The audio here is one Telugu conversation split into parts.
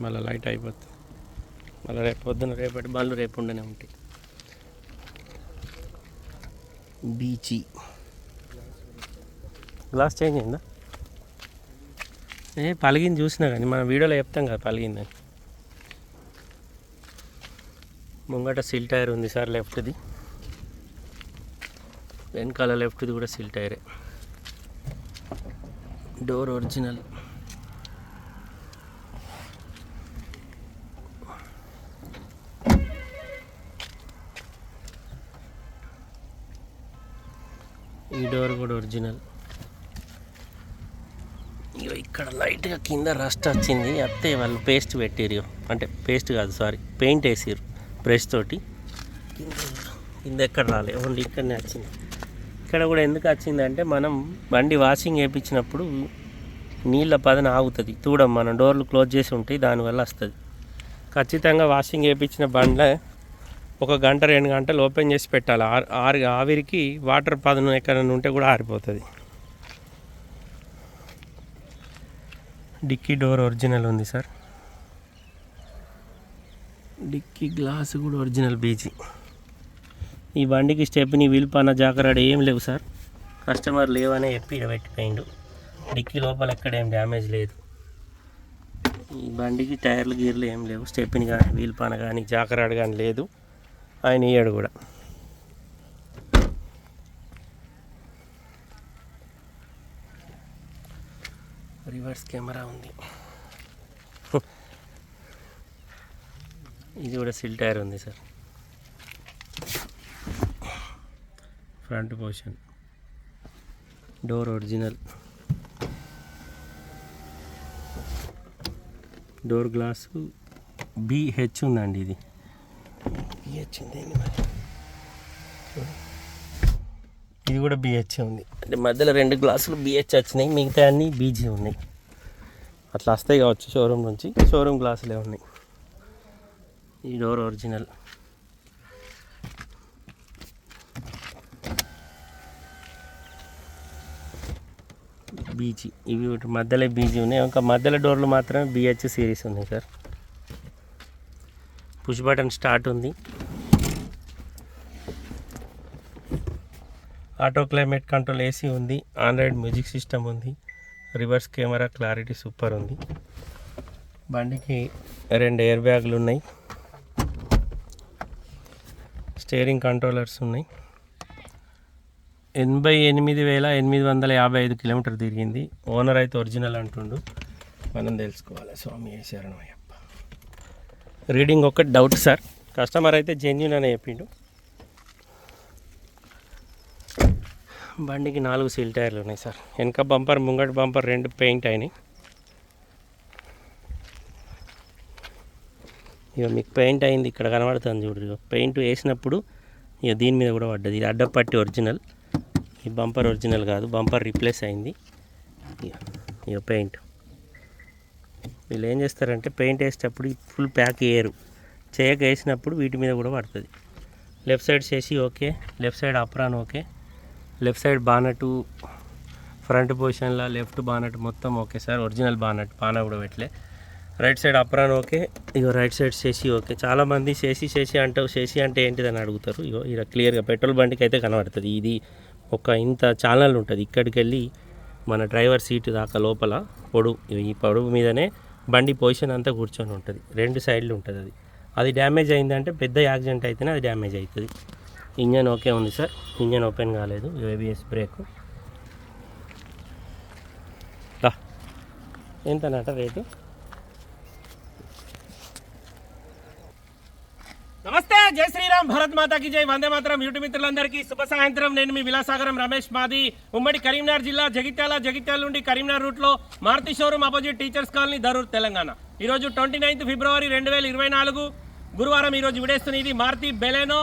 మళ్ళీ లైట్ అయిపోతుంది. మళ్ళీ రేపు పొద్దున రేపటి బండ్లు రేపు ఉండనే ఉంటాయి. బీచి. గ్లాస్ చేంజ్ అయిందా? ఏ పలిగింది చూసినా కానీ మనం వీడియోలో చెప్తాం కదా పలిగిందని. ముంగట సిల్ టైర్ ఉంది సార్ లెఫ్ట్ది. వెనకాల లెఫ్ట్ది కూడా సిల్ టైరే డోర్ ఒరిజినల్ ఈ డోర్ కూడా ఒరిజినల్. ఇగో ఇక్కడ లైట్గా కింద రస్ట్ వచ్చింది. అత్తే వాళ్ళు పేస్ట్ పెట్టిరు అంటే పేస్ట్ కాదు సారీ పెయింట్ వేసిరు బ్రష్ తోటి. కింద కింద ఎక్కడ రాలే ఓన్లీ ఇక్కడనే వచ్చింది. ఇక్కడ కూడా ఎందుకు వచ్చిందంటే మనం బండి వాషింగ్ వేయించినప్పుడు నీళ్ళ పదన ఆగుతుంది. తూడం మనం డోర్లు క్లోజ్ చేసి ఉంటాయి దానివల్ల వస్తుంది. ఖచ్చితంగా వాషింగ్ వేయించిన బండ్ల ఒక గంట రెండు గంటలు ఓపెన్ చేసి పెట్టాలి. ఆరు ఆరు ఆవిరికి వాటర్ పదనం ఎక్కడైనా ఉంటే కూడా ఆరిపోతుంది. డిక్కీ డోర్ ఒరిజినల్ ఉంది సార్. డిక్కీ గ్లాస్ కూడా ఒరిజినల్ బీజీ ఈ బండికి స్టెప్ని వీల్ పన్న జాకరాడు ఏం లేవు సార్. కస్టమర్ లేవనే చెప్పి పెట్టిపోయిండు. డిక్కీ లోపల ఎక్కడ ఏం డ్యామేజ్ లేదు. ఈ బండికి టైర్లు గీర్లు ఏం లేవు. స్టెప్ని కానీ వీల్ పన కానీ జాకరాడు కానీ లేదు. ఆయన ఇయ్యాడు కూడా. రివర్స్ కెమెరా ఉంది. ఇది కూడా సిల్ టైర్ ఉంది sir. Front portion. Door original. Door glass BH ఉందండి ఇది. బిహెచ్ంది మరి. ఇది కూడా బిహెచ్ఏ ఉంది. అంటే మధ్యలో రెండు గ్లాసులు బిహెచ్ వచ్చినాయి మిగతా అన్ని బీజీ ఉన్నాయి. అట్లా వస్తాయి కావచ్చు షోరూమ్ నుంచి. షోరూమ్ గ్లాసులే ఉన్నాయి. ఈ డోర్ ఒరిజినల్ బీజీ ఇవి మధ్యలో బీజీ ఉన్నాయి. ఇంకా మధ్యలో డోర్లు మాత్రమే బిహెచ్ సిరీస్ ఉన్నాయి సార్ పుష్ బటన్ స్టార్ట్ ఉంది. ఆటో క్లైమేట్ కంట్రోల్ ఏసీ ఉంది ఆండ్రాయిడ్ మ్యూజిక్ సిస్టమ్ ఉంది రివర్స్ కెమెరా క్లారిటీ సూపర్ ఉంది. బండికి రెండు ఎయిర్ బ్యాగులు ఉన్నాయి. స్టీరింగ్ కంట్రోలర్స్ ఉన్నాయి. ఎనభై ఎనిమిది వేల ఎనిమిది వందల యాభై ఐదు కిలోమీటర్ తిరిగింది. ఓనర్ అయితే ఒరిజినల్ అంటుండు. మనం తెలుసుకోవాలి. స్వామి శరణం రీడింగ్ ఒక్కటి డౌట్ సార్. కస్టమర్ అయితే జెన్యున్ అనే చెప్పిండు. బండికి నాలుగు సీల్ టైర్లు ఉన్నాయి సార్. వెనక బంపర్ ముంగటి బంపర్ రెండు పెయింట్ అయినాయి. ఇక మీకు పెయింట్ అయింది ఇక్కడ కనబడుతుంది చూడు. పెయింట్ వేసినప్పుడు ఇక దీని మీద కూడా పడ్డది. ఇది అడ్డపట్టి ఒరిజినల్. ఈ బంపర్ ఒరిజినల్ కాదు బంపర్ రీప్లేస్ అయింది. ఇక ఇక పెయింట్. వీళ్ళు ఏం చేస్తారంటే పెయింట్ వేసేటప్పుడు ఫుల్ ప్యాక్ వేయరు చేయక వేసినప్పుడు వీటి మీద కూడా పడుతుంది. లెఫ్ట్ సైడ్ చేసి okay left side apron okay. Left side bonnet front పొజిషన్లో లెఫ్ట్ బానట్ మొత్తం ఓకే సార్ ఒరిజినల్ బానట్ బాన కూడా పెట్టలే. రైట్ సైడ్ అప్రాన్ ఓకే ఇగో రైట్ సైడ్ చేసి ఓకే. చాలామంది చేసి చేసి అంటావు చేసి అంటే ఏంటిదని అడుగుతారు. ఇగో ఇలా క్లియర్గా పెట్రోల్ బండికి అయితే కనబడుతుంది. ఇది ఒక ఇంత ఛానల్ ఉంటుంది. ఇక్కడికి వెళ్ళి మన డ్రైవర్ సీటు దాకా లోపల పొడు ఈ పొడుగు మీదనే బండి పొజిషన్ అంతా కూర్చొని ఉంటుంది. రెండు సైడ్లు ఉంటుంది అది. అది డ్యామేజ్ అయిందంటే పెద్ద యాక్సిడెంట్ అయితేనే అది డ్యామేజ్ అవుతుంది ఇంజన్ ఓకే ఉంది సార్. ఇంజన్ ఓపెన్ కాలేదు. ABS brake. ఎంతనట రేటు? నమస్తే జై శ్రీరామ్ భరత్ మాతాకి జై. వందే మాత్రం. యూట్యూబ్ మిత్రులందరికీ శుభ సాయంత్రం. నేను మీ విలాసాగరం రమేష్ మాది. ఉమ్మడి కరీంనగర్ జిల్లా జగిత్యాల జగిత్యాల నుండి కరీంనగర్ రూట్లో Maruti showroom opposite teachers colony Dharur Telangana. ఈరోజు ట్వంటీ నైన్త్ ఫిబ్రవరి రెండు వేల ఇరవై నాలుగు గురువారం ఈరోజు విడేస్తున్నది మారుతి బెలెనో.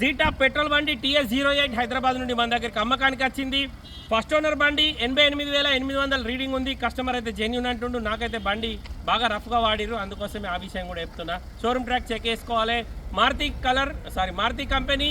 జీటా పెట్రోల్ బండి టీఎస్ జీరో ఎయిట్ హైదరాబాద్ నుండి మన దగ్గరికి అమ్మకానికి వచ్చింది. ఫస్ట్ ఓనర్ బండి ఎనభై ఎనిమిది వేల ఎనిమిది వందల రీడింగ్ ఉంది. కస్టమర్ అయితే జెన్యున్ అంటుండు. నాకైతే బండి బాగా రఫ్గా వాడిరు అందుకోసమే ఆ విషయం కూడా చెప్తున్నా. షోరూమ్ ట్రాక్ చెక్ చేసుకోవాలి. Maruti colour sorry Maruti company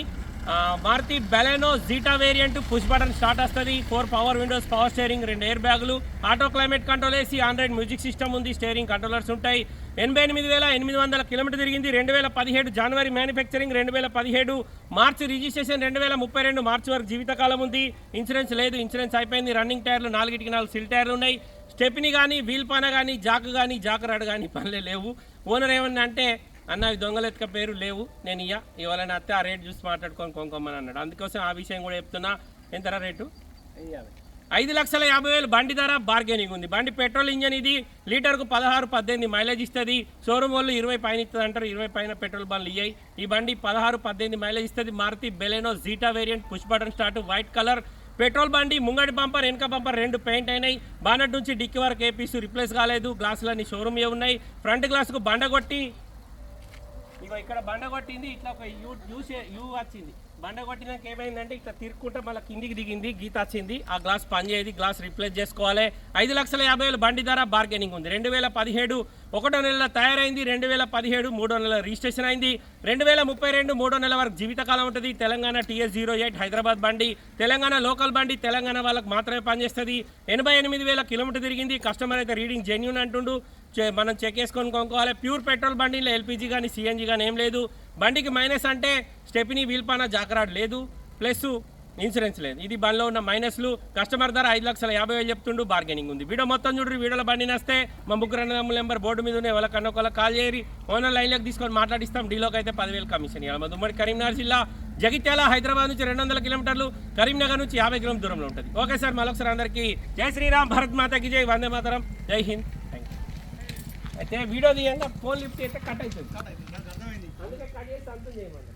Maruti Baleno Zeta variant push button start వస్తుంది. Four power windows power steering రెండు ఎయిర్ బ్యాగులు auto climate control AC Android music system ఉంది. స్టేరింగ్ కంట్రోలర్స్ ఉంటాయి. ఎనభై ఎనిమిది వేల ఎనిమిది వందల కిలోమీటర్ తిరిగింది. రెండు వేల పదిహేడు జనవరి మ్యానుఫ్యాక్చరింగ్ రెండు వేల పదిహేడు మార్చి రిజిస్ట్రేషన్ రెండు వేల ముప్పై రెండు మార్చి వరకు జీవితకాలం ఉంది. ఇన్సూరెన్స్ లేదు ఇన్సూరెన్స్ అయిపోయింది. రన్నింగ్ టైర్లు నాలుగిటికి నాలుగు సిల్ టైర్లు ఉన్నాయి. స్టెప్ని కానీ వీల్ పాన కానీ జాక్ కానీ జాకరాడు కానీ పనులే లేవు. ఓనర్ ఏమన్నా అంటే అన్న ఈ దొంగలు ఎత్తుక పేరు లేవు. నేను ఇయ్య. ఇవ్వాలని అత్తే ఆ రేట్ చూసి మాట్లాడుకొని కొనుక్కోమని అన్నాడు. అందుకోసం ఆ విషయం కూడా చెప్తున్నా. ఎంతరా రేటు? ఐదు లక్షల యాభై వేలు బండి ధర బార్గెనింగ్ ఉంది. బండి పెట్రోల్ ఇంజన్ ఇది. లీటర్కు పదహారు పద్దెనిమిది మైలేజ్ ఇస్తుంది. షోరూమ్ వాళ్ళు ఇరవై పైన ఇస్తుంది అంటారు. ఇరవై పైన పెట్రోల్ బండ్లు ఇయ్యాయి. ఈ బండి పదహారు పద్దెనిమిది మైలేజ్ ఇస్తుంది. Maruti Baleno Zeta variant push button start white colour. Petrol బండి ముంగడి బంపర్ వెనక బంపర్ రెండు పెయింట్ అయినాయి. బానట్ నుంచి డిక్కి వరకు ఏ పీసు రిప్లేస్ కాలేదు. గ్లాసులన్నీ షోరూమ్ ఉన్నాయి. ఫ్రంట్ గ్లాస్కు బండ కొట్టి ఇగో ఇక్కడ బండ కొట్టింది ఇట్లా ఒక యూ యూ యూ వచ్చింది. బండ కొట్టినాక ఏమైందంటే ఇట్లా తిరుక్కుంటే మళ్ళీ కిందికి దిగింది గీత వచ్చింది. ఆ గ్లాస్ పనిచేయదు గ్లాస్ రిప్లేస్ చేసుకోవాలి. ఐదు లక్షల యాభై వేలు బండి ధర బార్గెనింగ్ ఉంది. రెండు వేల పదిహేడు ఒకటో నెల తయారైంది రెండు వేల పదిహేడు మూడో నెల రిజిస్ట్రేషన్ అయింది. రెండు వేల ముప్పై రెండు మూడో నెల వరకు జీవితకాలం ఉంటుంది. Telangana TS zero eight Hyderabad బండి తెలంగాణ లోకల్ బండి తెలంగాణ వాళ్ళకి మాత్రమే పనిచేస్తుంది. ఎనభై ఎనిమిది వేల కిలోమీటర్ తిరిగింది. కస్టమర్ అయితే రీడింగ్ జెన్యున్ అంటుండు. మనం చెక్ చేసుకొని కొనుక్కోవాలి. ప్యూర్ పెట్రోల్ బండిలో ఎల్పిజి కానీ సిఎన్జీ కానీ ఏం లేదు. బండికి మైనస్ అంటే స్టెపినీ వీల్పాన జాకరాడ్ లేదు. ప్లస్ ఇన్సూరెన్స్ లేదు. ఇది బండిలో ఉన్న మైనస్లు కస్టమర్ ధర ఐదు లక్షల యాభై వేలు చెప్తుండు బార్గెనింగ్ ఉంది. వీడియో మొత్తం చూడరు వీడియోలో బండి నస్తే. మా ముగ్గురు అన్నదమ్ముల నెంబర్ బోర్డు మీద వాళ్ళ ఎవరికన్నా ఒకళ్ళ కాల్ చేయరి ఓనర్ లైన్లోకి తీసుకొని మాట్లాడిస్తాం. డీలోకి అయితే పదివేలు కమిషన్ ఇవ్వాలి. మా ఉమ్మడి కరీంనగర్ జిల్లా జగిత్యాల హైదరాబాద్ నుంచి రెండు వందల కిలోమీటర్లు కరీంనగర్ నుంచి యాభై కిలోమీటర్ దూరంలో ఉంటుంది. ఓకే సార్ మరొకసారి అందరికీ జై శ్రీరామ్ భరత్ మాతకి జై వందే మాతరం. జై హింద్. అయితే వీడియో తీయంగా ఫోన్ లిఫ్ట్ అయితే కట్ అవుతుంది. అందుకే కట్ చేసి అంతం చేయమన్నా